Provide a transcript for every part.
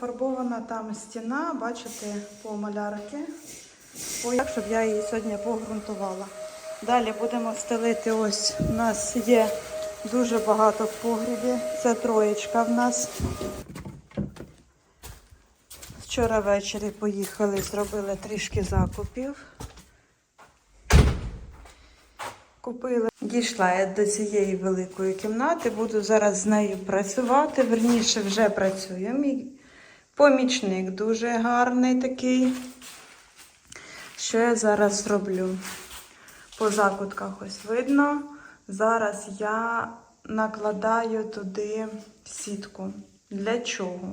пофарбована там стіна, бачите, по малярки. Як щоб я її сьогодні погрунтувала. Далі будемо стелити. Ось у нас є дуже багато в погрібі. Це троєчка в нас. Вчора ввечері поїхали, зробили трішки закупів. Купила. Дійшла я до цієї великої кімнати, буду зараз з нею працювати. Верніше вже працюю. Мій помічник дуже гарний такий. Що я зараз зроблю? По закутках ось видно. Зараз я накладаю туди сітку. Для чого?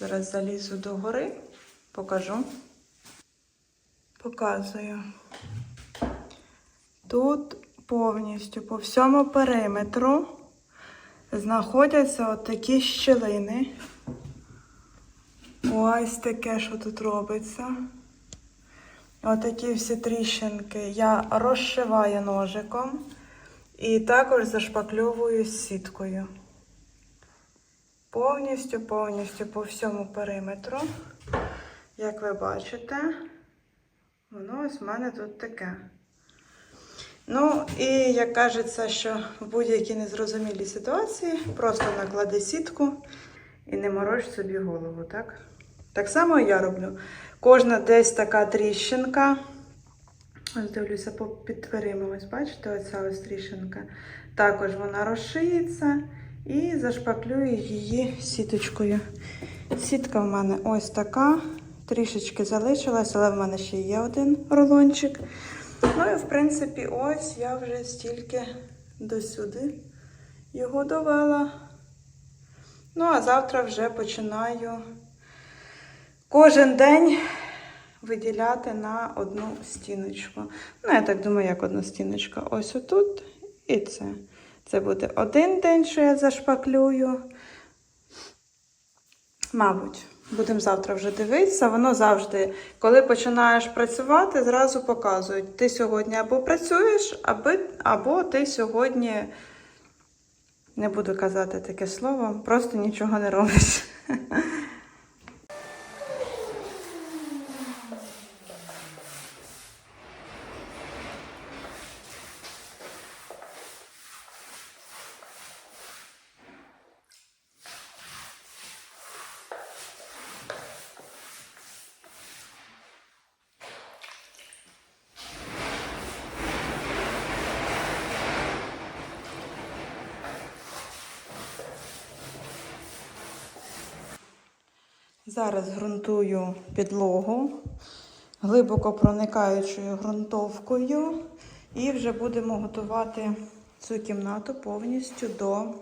Зараз залізу до гори, покажу. Показую. Тут повністю по всьому периметру знаходяться отакі щілини. Ось таке, що тут робиться. Отакі всі тріщинки я розшиваю ножиком і також зашпакльовую сіткою. Повністю, повністю по всьому периметру. Як ви бачите, воно ось в мене тут таке. Ну, і як кажеться, що в будь-якій незрозумілій ситуації просто наклади сітку і не морож собі голову, так? Так само я роблю. Кожна десь така тріщинка. Ось дивлюся під дверима, ось бачите, оця ось тріщинка. Також вона розшиється і зашпаклюю її сіточкою. Сітка в мене ось така. Трішечки залишилась, але в мене ще є один рулончик. Ну і в принципі, ось я вже стільки до сюди його довела. Ну, а завтра вже починаю кожен день виділяти на одну стіночку. Ну, я так думаю, як одна стіночка. Ось отут і це. Це буде один день, що я зашпаклюю. Мабуть, будемо завтра вже дивитися. Воно завжди, коли починаєш працювати, зразу показують. Ти сьогодні або працюєш, або ти сьогодні, не буду казати таке слово, просто нічого не робиш. Зараз ґрунтую підлогу глибоко проникаючою ґрунтовкою і вже будемо готувати цю кімнату повністю до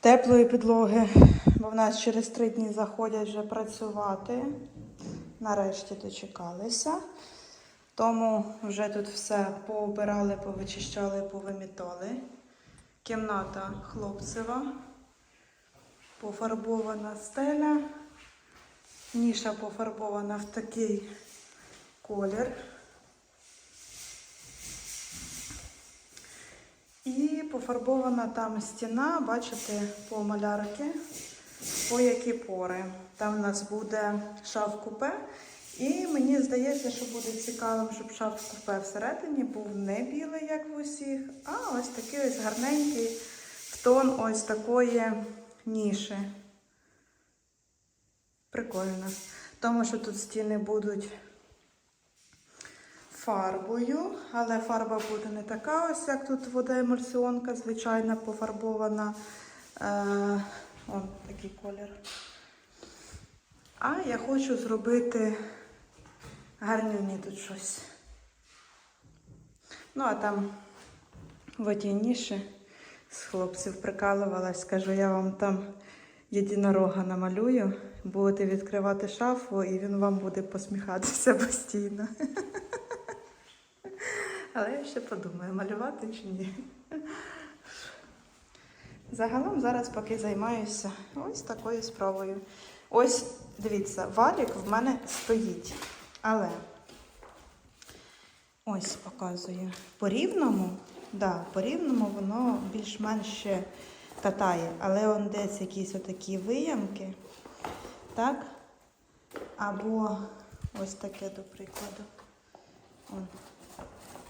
теплої підлоги, бо в нас через три дні заходять вже працювати. Нарешті дочекалися. Тому вже тут все пообирали, повичищали, повимітали. Кімната хлопцева пофарбована стеля. Ніша пофарбована в такий колір. І пофарбована там стіна, бачите, по малярки, по які пори. Там у нас буде шаф-купе. І мені здається, що буде цікавим, щоб шаф-купе всередині був не білий, як в усіх, а ось такий ось гарненький в тон ось такої ніші. Прикольно. Тому що тут стіни будуть фарбою, але фарба буде не така, ось як тут водоемульсіонка, звичайна пофарбована. Е, О, такий колір. А я хочу зробити гарнюні тут щось. Ну, а там в отій ніші з хлопців прикалувалась, кажу, я вам там єдинорога намалюю, будете відкривати шафу, і він вам буде посміхатися постійно. Але я ще подумаю, малювати чи ні. Загалом зараз поки займаюся ось такою справою. Ось, дивіться, валік в мене стоїть. Але ось показую. По рівному, да, по рівному воно більш-менш катає. Але он десь якісь отакі виямки, так? Або ось таке, до прикладу. Он.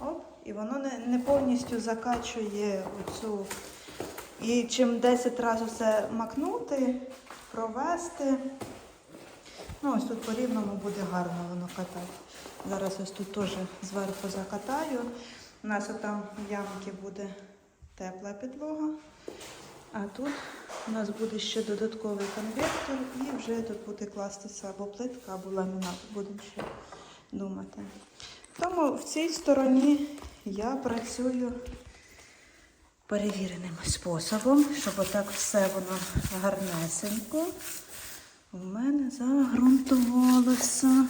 Оп, і воно не, не повністю закачує оцю. І чим 10 разів все макнути, провести. Ну, ось тут по рівному буде гарно воно катати. Зараз ось тут теж зверху закатаю. У нас там в ямки буде тепла підлога. А тут у нас буде ще додатковий конвектор і вже тут буде кластися або плитка, або ламінат. Будемо ще думати. Тому в цій стороні я працюю перевіреним способом, щоб отак все воно гарнесенько у мене загрунтувалося.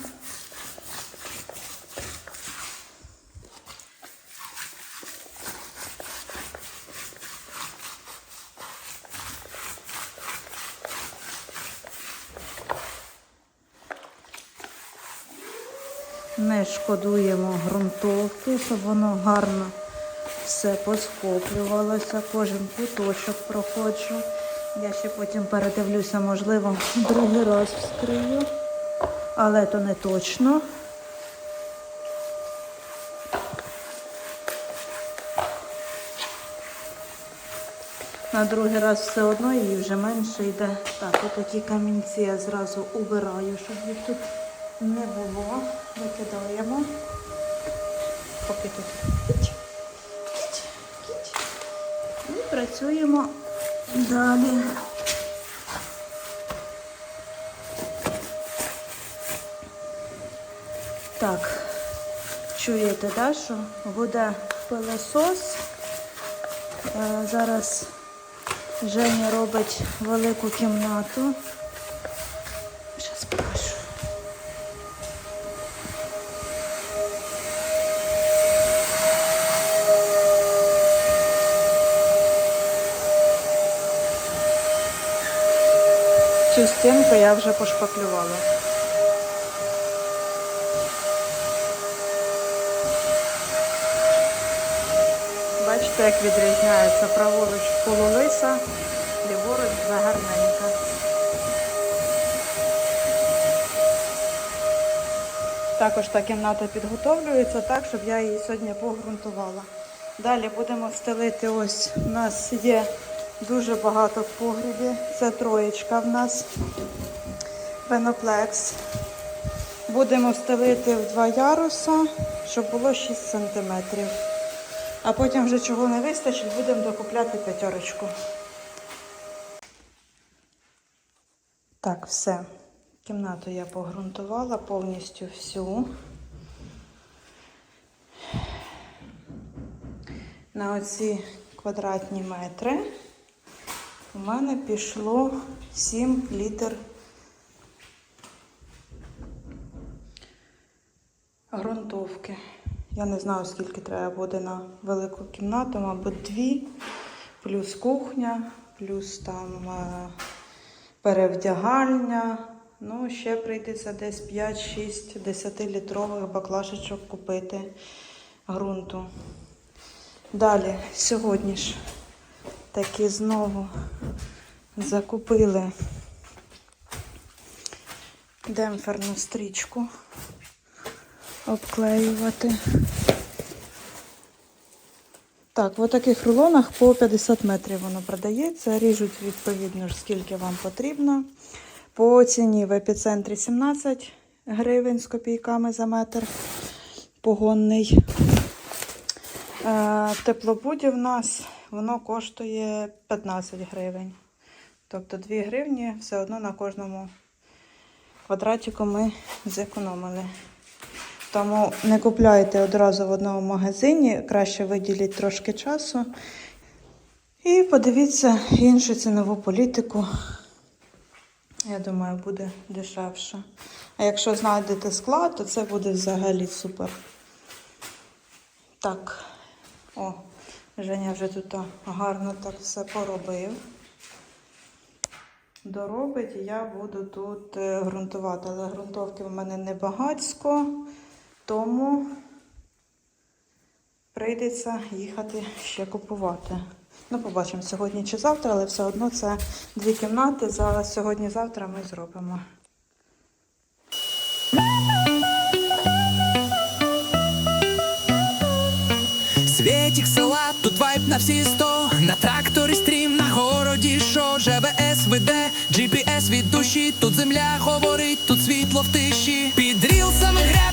Не шкодуємо ґрунтовки, щоб воно гарно все поскоплювалося, кожен куточок проходжу. Я ще потім передивлюся, можливо, другий раз вскрию, але то не точно. На другий раз все одно її вже менше йде. Так, отакі камінці я зразу убираю, щоб їх тут не було. Викидаємо. Поки тут. Кіть, кіть, кіть. І працюємо далі. Так, чуєте, да, що буде пилосос. Е, Зараз Женя робить велику кімнату. Цю стінку я вже пошпаклювала. Бачите, як відрізняється праворуч полулиса, ліворуч загарненька. Також та кімната підготовлюється так, щоб я її сьогодні погрунтувала. Далі будемо стелити ось. У нас є дуже багато в погрібі. Це троєчка в нас. Пеноплекс. Будемо стелити в два яруса, щоб було 6 см. А потім вже чого не вистачить, будемо докупляти п'ятерочку. Так, все. Кімнату я погрунтувала повністю всю. На оці квадратні метри у мене пішло 7 літр ґрунтовки. Я не знаю, скільки треба буде на велику кімнату, мабуть, дві, плюс кухня, плюс там е, перевдягальня. Ну, ще прийдеться десь 5-6 10-літрових баклашечок купити ґрунту. Далі, сьогодні ж таки знову закупили демпферну стрічку обклеювати. Так, в таких рулонах по 50 метрів воно продається. Ріжуть відповідно скільки вам потрібно. По ціні в епіцентрі 17 гривень з копійками за метр. Погонний. Е, Теплобуді в нас воно коштує 15 гривень. Тобто 2 гривні все одно на кожному квадратику ми зекономили. Тому не купляйте одразу в одному магазині, краще виділіть трошки часу. І подивіться іншу цінову політику. Я думаю, буде дешевше. А якщо знайдете склад, то це буде взагалі супер. Так, о, Женя вже тут гарно так все поробив. Доробить, і я буду тут е, ґрунтувати. Але ґрунтовки в мене не багатсько, тому прийдеться їхати ще купувати. Ну, побачимо сьогодні чи завтра, але все одно це дві кімнати. За сьогодні-завтра ми зробимо. Села, тут вайб на всі сто На тракторі стрім, на городі шо ЖВС веде, GPS від душі Тут земля говорить, тут світло в тиші. Під рілсами грядки,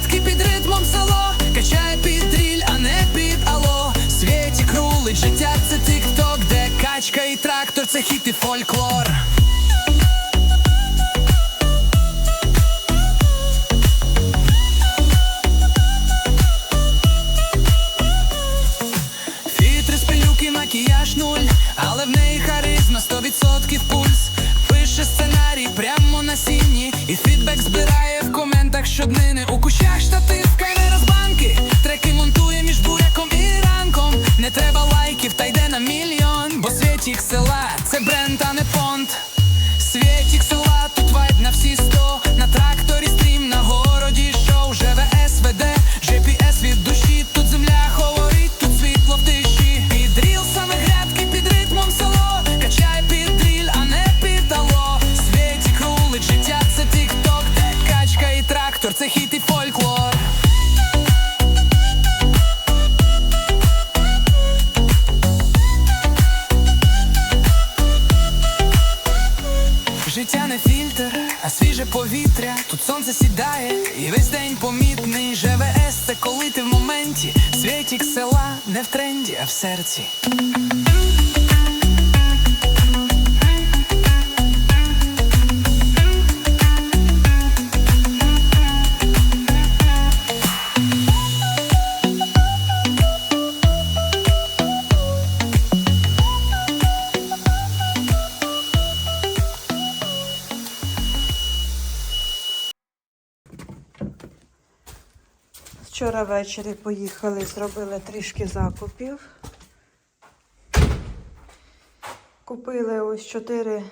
в серці. Вчора ввечері поїхали, зробили трішки закупів. Купили ось 4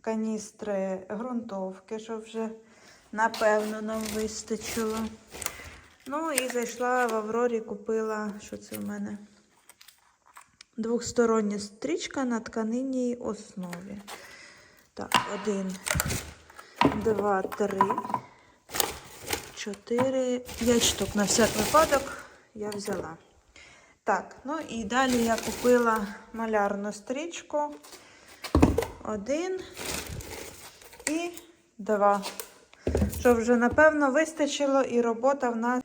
каністри ґрунтовки, щоб вже напевно нам вистачило. Ну і зайшла в Аврорі, купила, що це в мене? Двохстороння стрічка на тканинній основі. Так, один, два, три. 4, 5 штук на всяк випадок я взяла. Так, ну і далі я купила малярну стрічку. Один і два. Щоб вже, напевно, вистачило і робота в нас.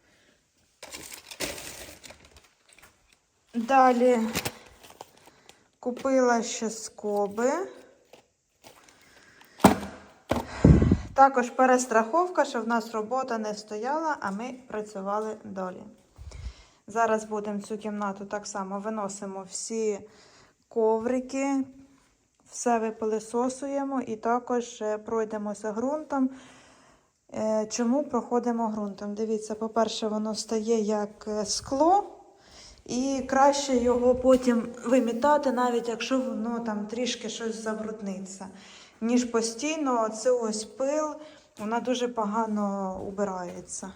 Далі купила ще скоби. Також перестраховка, що в нас робота не стояла, а ми працювали долі. Зараз будемо цю кімнату так само виносимо всі коврики, все випилисосуємо і також е, пройдемося ґрунтом. Е, Чому проходимо ґрунтом? Дивіться, по-перше, воно стає як е, скло, і краще його потім вимітати, навіть якщо воно там трішки щось забрудниться ніж постійно це ось пил, вона дуже погано убирається.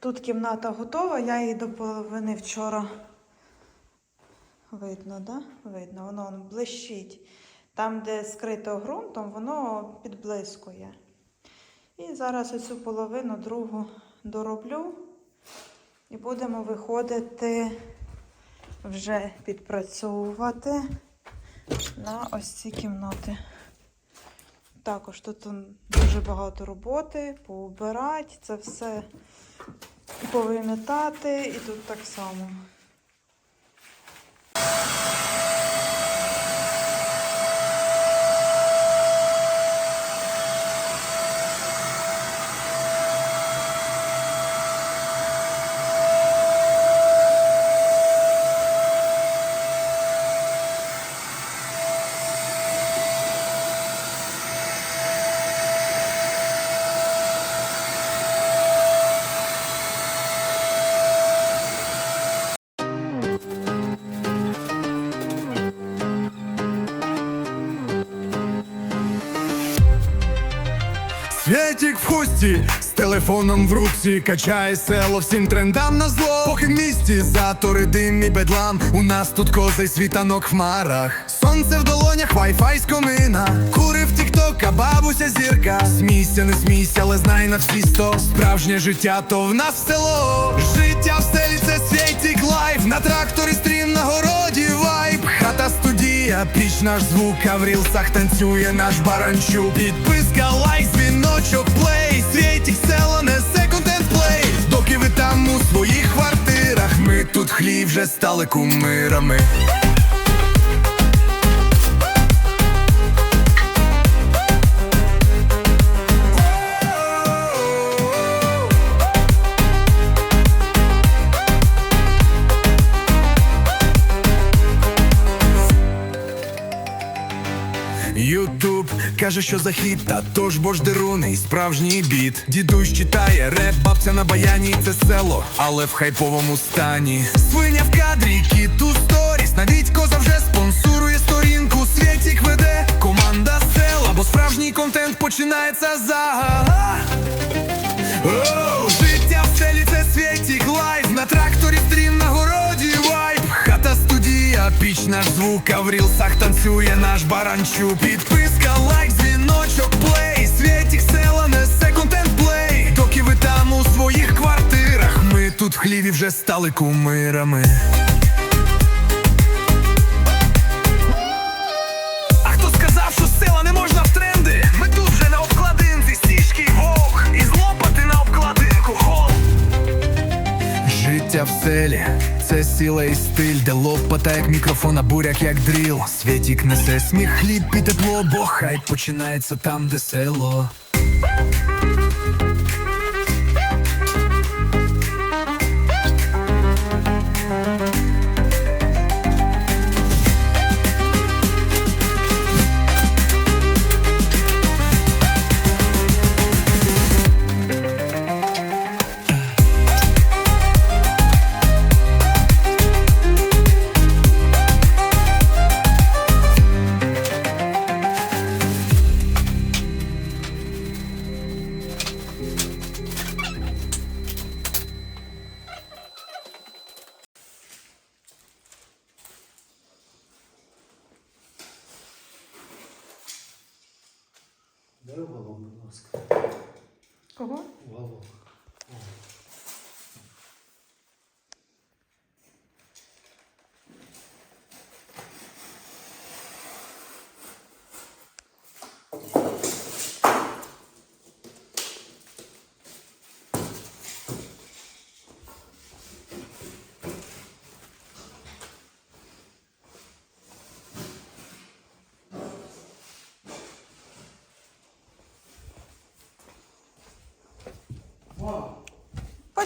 Тут кімната готова, я її до половини вчора. Видно, да? Видно, воно блищить. Там, де скрито ґрунтом, воно підблискує. І зараз оцю половину другу дороблю і будемо виходити вже підпрацьовувати на ось ці кімнати. Також тут дуже багато роботи, поубирати, це все повимітати і тут так само. Светик в хусті, з телефоном в руці качає село всім трендам на зло. Поки в місті затори, дим і бедлам. У нас тут козий світанок в хмарах. Сонце в долонях, вайфай з комина. Курив тікток, а бабуся зірка. Смійся, не смійся, але знай на всі сто. Справжнє життя, то в нас село. Життя в селі це світік лайф. На тракторі стрім на городі вайб. Хата студія, піч наш звук, а в рілсах танцює наш баранчук. Підписка, лайк, дзвіночок, тут хлів вже стали кумирами. Каже, що за хіт, та то ж бо ж деруний, справжній біт. Дідусь читає реп, бабця на баяні, це село, але в хайповому стані. Свиня в кадрі, кіт у сторіс, навіть коза вже спонсорує сторінку. Світік веде команда села, бо справжній контент починається за. Оу, життя в селі це світік лайф На тракторі стрім на городі вайб Хата студія, піч наш звук А в рілсах танцює наш баранчук Підписка, лайк, дзвіночок, плей Світік села несе контент ви там у своїх квартирах Ми тут в хліві вже стали кумирами. А хто сказав, що села не можна в тренди? Ми тут вже на обкладинці, стіжки вог І злопати на обкладинку хол Життя в селі, це сила і стиль, де лопата як мікрофон, а буряк як дріл. Світік несе сміх, хліб і тепло, бо хай починається там, де село. Кого? Уголок.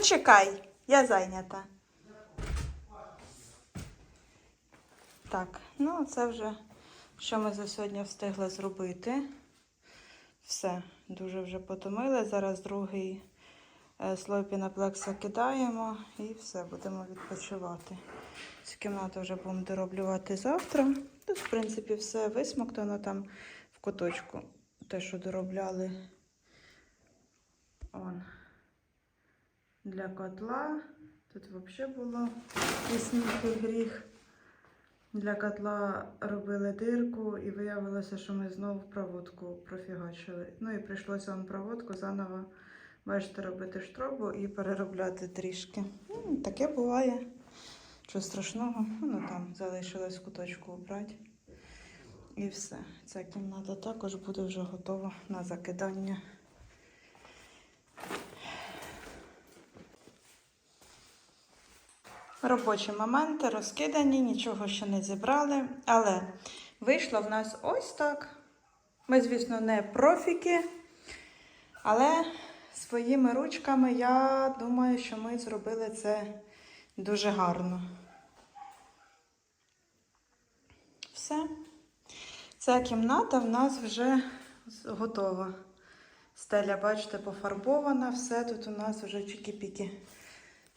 Почекай, я зайнята. Так, ну це вже що ми за сьогодні встигли зробити. Все, дуже вже потомили. Зараз другий е, слой пінаплекса кидаємо і все, будемо відпочивати. Цю кімнату вже будемо дороблювати завтра. Тут, в принципі, все висмоктано там в куточку. Те, що доробляли. Он для котла. Тут взагалі було тісніший гріх. Для котла робили дирку і виявилося, що ми знову проводку профігачили. Ну і прийшлося вам проводку заново, бачите, робити штробу і переробляти трішки. Ну, таке буває. Що страшного, ну там залишилось куточку обрати. І все. Ця кімната також буде вже готова на закидання. Робочі моменти розкидані, нічого ще не зібрали, але вийшло в нас ось так. Ми, звісно, не профіки, але своїми ручками я думаю, що ми зробили це дуже гарно. Все. Ця кімната в нас вже готова. Стеля, бачите, пофарбована, все тут у нас вже чики-піки.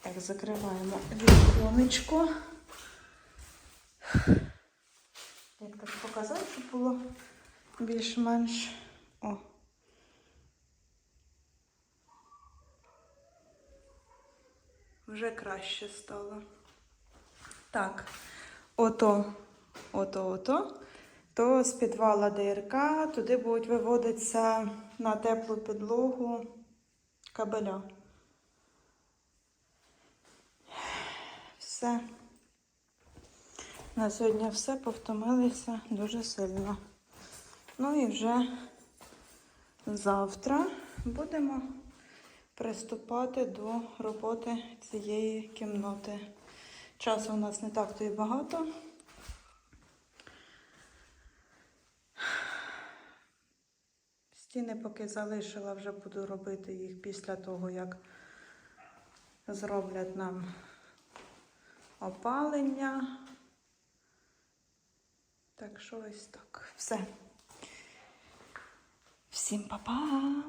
Так, закриваємо віконечко. Як так показати, щоб було більш-менш. О. вже краще стало. Так, ото, ото, ото. То з підвала ДРК туди будуть виводитися на теплу підлогу кабеля. Все. На сьогодні все повтомилися дуже сильно. Ну і вже завтра будемо приступати до роботи цієї кімнати. Часу у нас не так то і багато. Стіни поки залишила, вже буду робити їх після того, як зроблять нам опалення. Так що ось так. Все. Всім па-па!